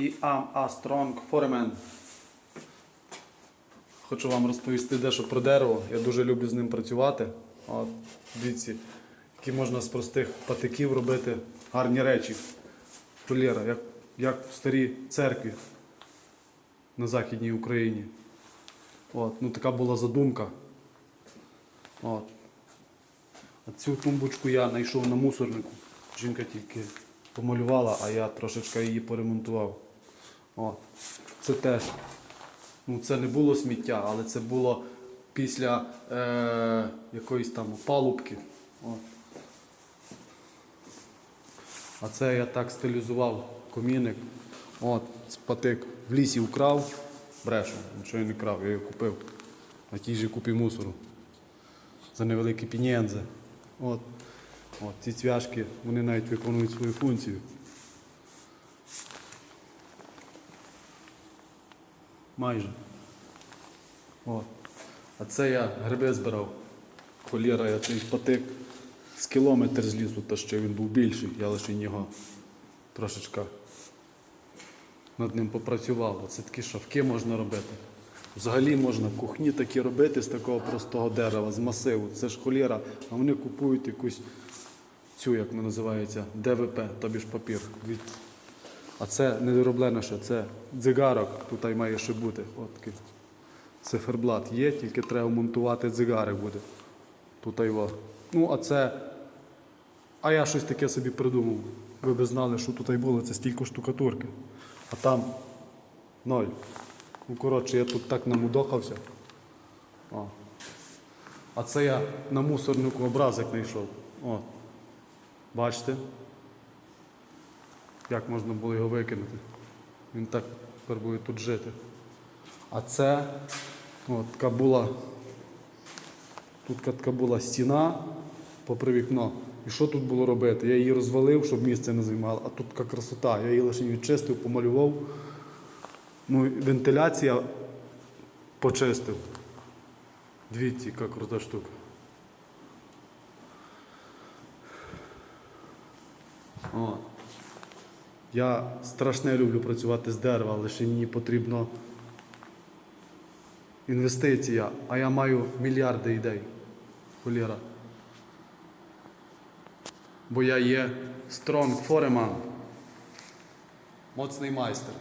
і am a strong foreman. Хочу вам розповісти дещо про дерево. Я дуже люблю з ним працювати. От, дивіться, які можна з простих патиків робити гарні речі. Холєра, як, як в старій церкві на Західній Україні. От, ну така була задумка. От. А цю тумбочку я знайшов на мусорнику. Жінка тільки помалювала, а я трошечки її поремонтував. От. Це теж. Ну, це не було сміття, але це було після е, якоїсь там палубки. От. А це я так стилізував коміник. От, патик в лісі вкрав, брешу, нічого я не крав, я його купив на тій же купі мусору. За невеликі пінєнзи. От. От, ці цвяшки, вони навіть виконують свою функцію. Майже. От. А це я гриби збирав. Холєра, я цей патик з кілометр з лісу, та ще він був більший, я лише його трошечка над ним попрацював. Оце такі шавки можна робити. Взагалі можна кухні такі робити з такого простого дерева, з масиву. Це ж холєра, а вони купують якусь цю, як вона називається, ДВП, тобі ж папір. Від... А це не вироблене ще, це дзигарок, тут має ще бути. От такий циферблат є, тільки треба монтувати дзигари буде. Тут його. Ну, а це. А я щось таке собі придумав. Ви б знали, що тут було, це стільки штукатурки. А там ноль. Ну, коротше, я тут так намудохався. О. А це я на мусорнику образик знайшов. О. Бачите? Як можна було його викинути? Він так тепер буде тут жити. А це от, така була. Тут така була стіна попри вікно. І що тут було робити? Я її розвалив, щоб місце не займало, а тут така красота. Я її лише відчистив, помалював. Ну, вентиляція почистив. Дивіться, яка крута штука. О. Я страшне люблю працювати з дерева, лише мені потрібно інвестиція, а я маю мільярди ідей. Холєра. Бо я є стронг фореман. Моцний майстер.